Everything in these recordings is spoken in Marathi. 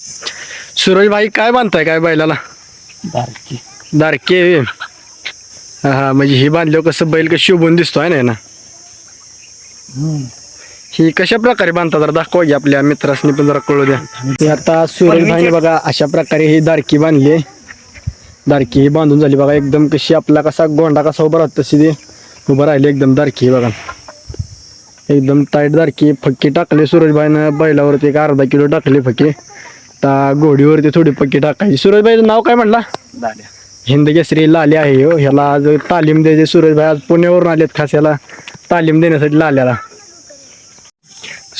सूरज भाई काय बांधताय काय बैलाला? बारकी. दारके हा हा म्हणजे ही बांधल्यावर कसं बैल कसं शोभून दिसतो आहे ना ही कशा प्रकारे बांधतात जरा दाखवा की आपल्या मित्रासनी पण जरा कळू द्या. आता सूरज भाईने बघा अशा प्रकारे ही दारकी बांधली आहे. दारकी ही बांधून झाली बघा एकदम कशी आपला कसा गोंडा कसा उभा राहतो तशी ती उभं राहिली एकदम दारकी बघा. एकदम टाईट दारकी फक्की टाकले सूरजबाईनं बैलावरती एक अर्धा किलो टाकले फक्की आता घोडीवरती थोडी फक्की टाकायची. सूरजबाईचं नाव काय म्हणला हिंद केसरी लाले आहे हो ह्याला आज तालीम द्यायचे सूरजभाई आज पुण्यावरून आलेत खास याला तालीम देण्यासाठी लाल्याला.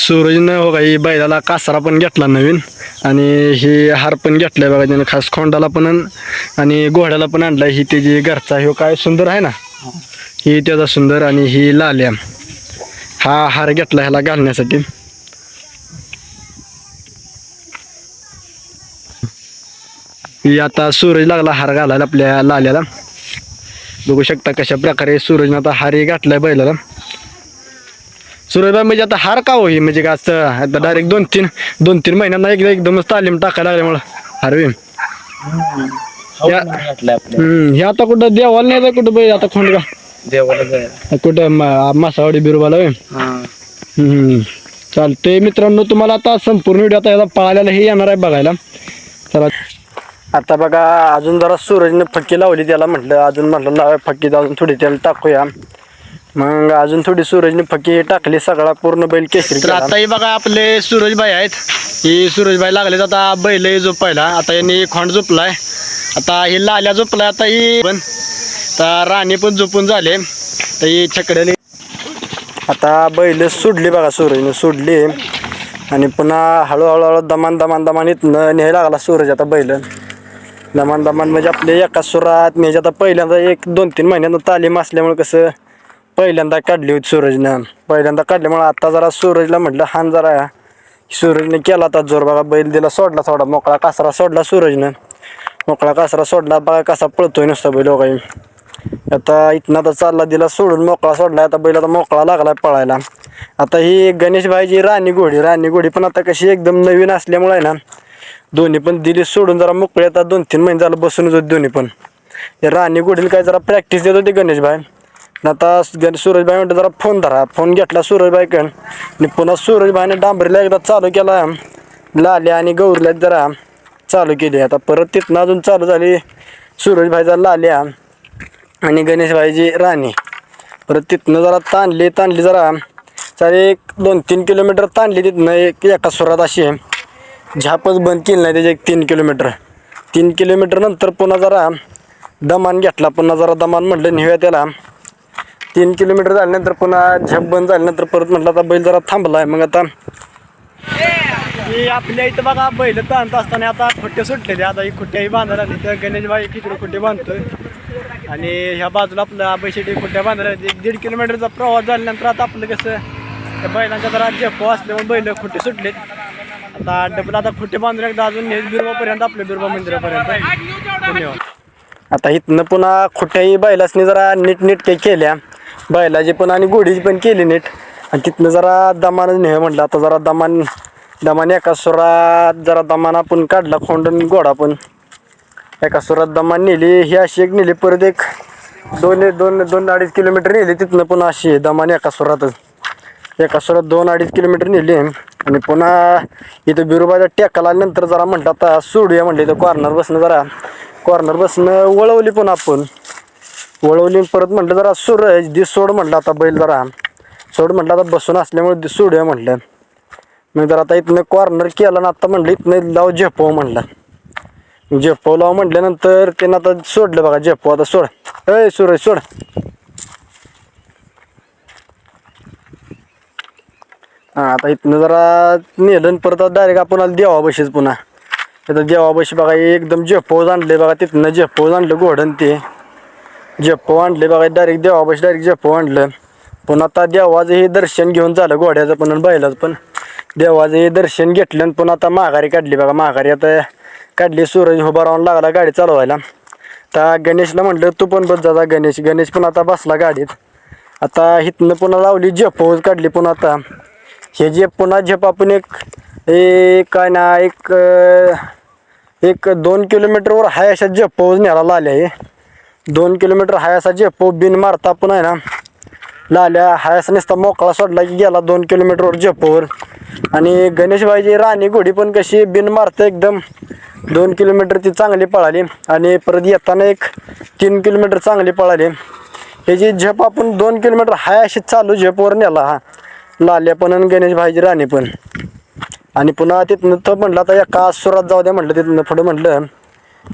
सूरजनं हो काही बैलाला कासरा पण घेतला नवीन. आणि ही हार पण घेतलाय बघा त्यानं. खास खोंडाला पण आणि घोड्याला पण आणलाय ही त्याची घरचा ह्यो काय सुंदर आहे ना? ही त्याचा सुंदर आणि ही लाल्या. हा हार घेतला ह्याला घालण्यासाठी. ही आता सूरज लागला हार घालायला आपल्या लाल्याला. बघू शकता कशा प्रकारे सूरजनं आता हारही घातलाय बैलाला. सूरजबाई म्हणजे आता हार का होई म्हणजे का आता डायरेक्ट दोन तीन दोन तीन महिन्यांना एकदा एकदमच तालीम टाकायला लागल्यामुळं हारवी या- घातलंय आपल्या. हम्म हे आता कुठं देवाला नाही कुठं बैल आता खोंड का देवाला कुठं मासावाडी बिरुबाला हम्म. चालतंय मित्रांनो तुम्हाला आता संपूर्ण व्हिडिओ आता याला पळायला हे येणार आहे बघायला. चला. आता बघा अजून जरा सूरजने फक्की लावली त्याला म्हटलं अजून म्हटलं लावा फक्की अजून थोडी त्याला टाकूया. मग अजून थोडी सूरजने फक्की टाकली सगळा पूर्ण बैल केसरी तर आता बघा आपले सूरजबाई आहेत. ही सूरजबाई लागले आता बैल झोपायला. आता यांनी खोंड झोपलाय. आता ही लाल्या झोपलाय आता ही पण. आता राणी पण झोपून झाले. तर ही छकड्याने आता बैल सुडली बघा सूरजने सुडली. आणि पुन्हा हळूहळू हळू दमान दमान दमान इथनं न्यायला लागला सूरज आता बैल. दमान दमान म्हणजे आपले एका सुरात म्हणजे आता पहिल्यांदा एक दोन तीन महिन्यांदा तालीम असल्यामुळे कसं पहिल्यांदा काढली होती सूरजनं. पहिल्यांदा काढल्यामुळे आता जरा सूरजला म्हटलं हान जरा सूरजने केला आता जोर बघा बैल दिला सोडला थोडा मोकळा कासरा सोडला सूरजनं. मोकळा कासरा सोडला बघा कसा पळतोय नुसता बैल काही आता इथनं आता चालला दिला सोडून मोकळा सोडला आता बैल आता मोकळा लागला पळायला. आता ही गणेशबाईची राणी घोडी राणी घोडी पण आता कशी एकदम नवीन असल्यामुळे आहे ना दोन्ही पण दिली सोडून जरा मोकळे. आता दोन तीन महिने झालं बसूनच होते दोन्ही पण. राणी घोडीला काय जरा प्रॅक्टिस देत होते गणेशबाई आता सूरजबाई म्हणतो जरा फोन धरा. फोन घेतला सूरजबाईकडं आणि पुन्हा सूरजबाईने डांबरीला एकदा चालू केला. लाल्या आणि गौरीला जरा चालू केली. आता परत तिथनं अजून चालू झाली सूरजबाईचा लाल्या आणि गणेशबाईची राणी. परत तिथनं जरा ताणली ताणली जरा. सारे एक दोन तीन किलोमीटर ताणली तिथनं एक एका सुरात अशी. आहे झापच बंद केली नाही त्याचे एक तीन किलोमीटर. तीन किलोमीटर नंतर पुन्हा जरा दमान घेतला पुन्हा जरा दमान म्हटलं निव्या त्याला. तीन किलोमीटर झाल्यानंतर पुन्हा झप बंद झाल्यानंतर परत म्हटलं आता बैल जरा थांबला आहे मग आता आपल्या इथं बघा बैल ताणत असताना आता खुट्टे सुटले आता ही खुट्ट्याही बांधायला लागली. तर गणेशबाई तिकडे खुट्टे बांधतोय. आणि ह्या बाजूला आपलं आबैशेटी खुट्ट्या बांधायला लागली. एक दीड किलोमीटरचा प्रवास झाल्यानंतर आता आपलं कसं त्या बैलांच्या जरा झेपो असल्यामुळे बैल खुट्टे सुटलेत. आता डबल आता खुट्टे बांधून एकदा अजून बिरबापर्यंत आपल्या बिरबा मंदिरापर्यंत. धन्यवाद. आता इथनं पुन्हा खुट्ट्याही बैलासनी जरा नीट नीट काही केल्या. बैलाची पण आणि गोडीची पण केली नीट. आणि तिथनं जरा दमान नेह म्हटलं आता जरा दमान दमान एका सुरात जरा दमान आपण काढला खोंडून गोडा पण. एका सुरात दमान नेली ही अशी एक नेली परत एक दोन दोन दोन अडीच किलोमीटर नेली तिथनं पुन्हा अशी दमान एका सुरातच. एका सुरात दोन अडीच किलोमीटर नेली. आणि पुन्हा इथं बिरुबाच्या टेकाला नंतर जरा म्हटलं आता सोडूया म्हटलं इथं कॉर्नर बसणं जरा. कॉर्नर बसणं वळवली पण आपण. वळवली परत म्हटलं जरा सूरज दिस सोड म्हटलं आता बैल जरा. सोड म्हटलं आता बसून असल्यामुळे दिस सोडूया म्हटलं मग जरा आता इथनं कॉर्नर केला ना आता म्हटलं इथनं लाव झेपव म्हटलं झेपव लाव म्हटल्यानंतर त्यानं आता सोडलं बघा झेपव. आता सोड. अय सूरज सोड. हा आता इथनं जरा नेलं आणि परत डायरेक्ट आपण आलं देवा बशीच पुन्हा. आता देवा बशी बघा एकदम झेपव आणले बघा तिथनं झेपव आणलं घोडण ते. झेपव आणले बघा डायरेक्ट देवा बशी डायरेक्ट झेपव आणलं. पुन्हा आता देवाचं हे दर्शन घेऊन झालं घोड्याचं पण आणि बैलाचं पण. देवाचं हे दर्शन घेतलं आणि पुन्हा आता माघारी काढली बघा माघारी आता काढली सूरज उभा राहून लागला गाडी चालवायला. आता गणेशला म्हटलं तू पण बस जा गणेश गणेश पण आता बसला गाडीत. आता इथनं पुन्हा लावली झेपव काढली पुन्हा आता. हे जे पुन्हा झेप आपण एक हे काय ना एक एक दोन किलोमीटरवर हाय अशा झेपो न्यायला लाल्या आहे दोन किलोमीटर हाय असा झेपो बिन मारता पण आहे ना लाल्या हायसा नसता मोकळा सोडला की गेला दोन किलोमीटरवर जप्पोवर आणि गणेशबाईची राणी घोडी पण कशी बिन मारते एकदम. दोन किलोमीटर ती चांगली पळाली आणि परत येताना एक तीन किलोमीटर चांगली पळाली. ह्याची झेप आपण दोन किलोमीटर हाय अशी चालू झेपवर नेला हा लाल्या पण आणि गणेश भाईजी राणे पण. आणि पुन्हा तिथनं तर म्हटलं आता एका सुरात जाऊ द्या म्हटलं तिथनं पुढं म्हटलं.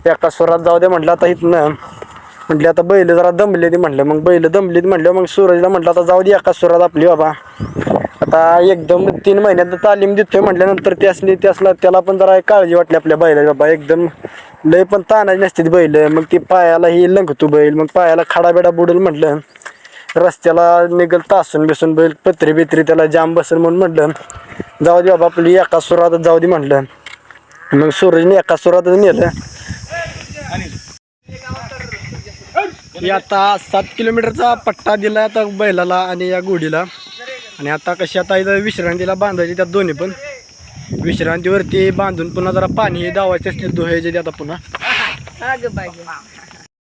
एका सुरात जाऊ द्या म्हटलं आता इथनं. म्हटले आता बैल जरा दमले ती म्हटलं. मग बैल दमली म्हटलं मग सूरजला म्हटलं आता जाऊ दे एका सुरात आपली बाबा. आता एकदम तीन महिन्यात तालीम देतोय म्हटल्यानंतर त्यासनी त्यासला त्याला पण जरा काळजी वाटली आपल्या बैला बाबा. एकदम लय पण तानाची नसते ती बैल. मग ती पायाला ही लंगतो बैल. मग पायाला खडा बिडा बुडेल म्हटलं. रस्त्याला निघल तासून बिसून बैल पत्री बित्री त्याला जाम बसून म्हणून म्हटलं. जाऊ दे बाबा आपली एका सुरातच जाऊ दे म्हटलं मग सूरजने एका सुरातच नेलं. आता सात किलोमीटरचा पट्टा दिला आता बैलाला आणि या घोडीला आणि आता कशी आता इथं विश्रांतीला बांधायची त्यात दोन्ही पण. विश्रांतीवरती बांधून पुन्हा जरा पाणी दावायचे असते धुवायचे ते आता पुन्हा.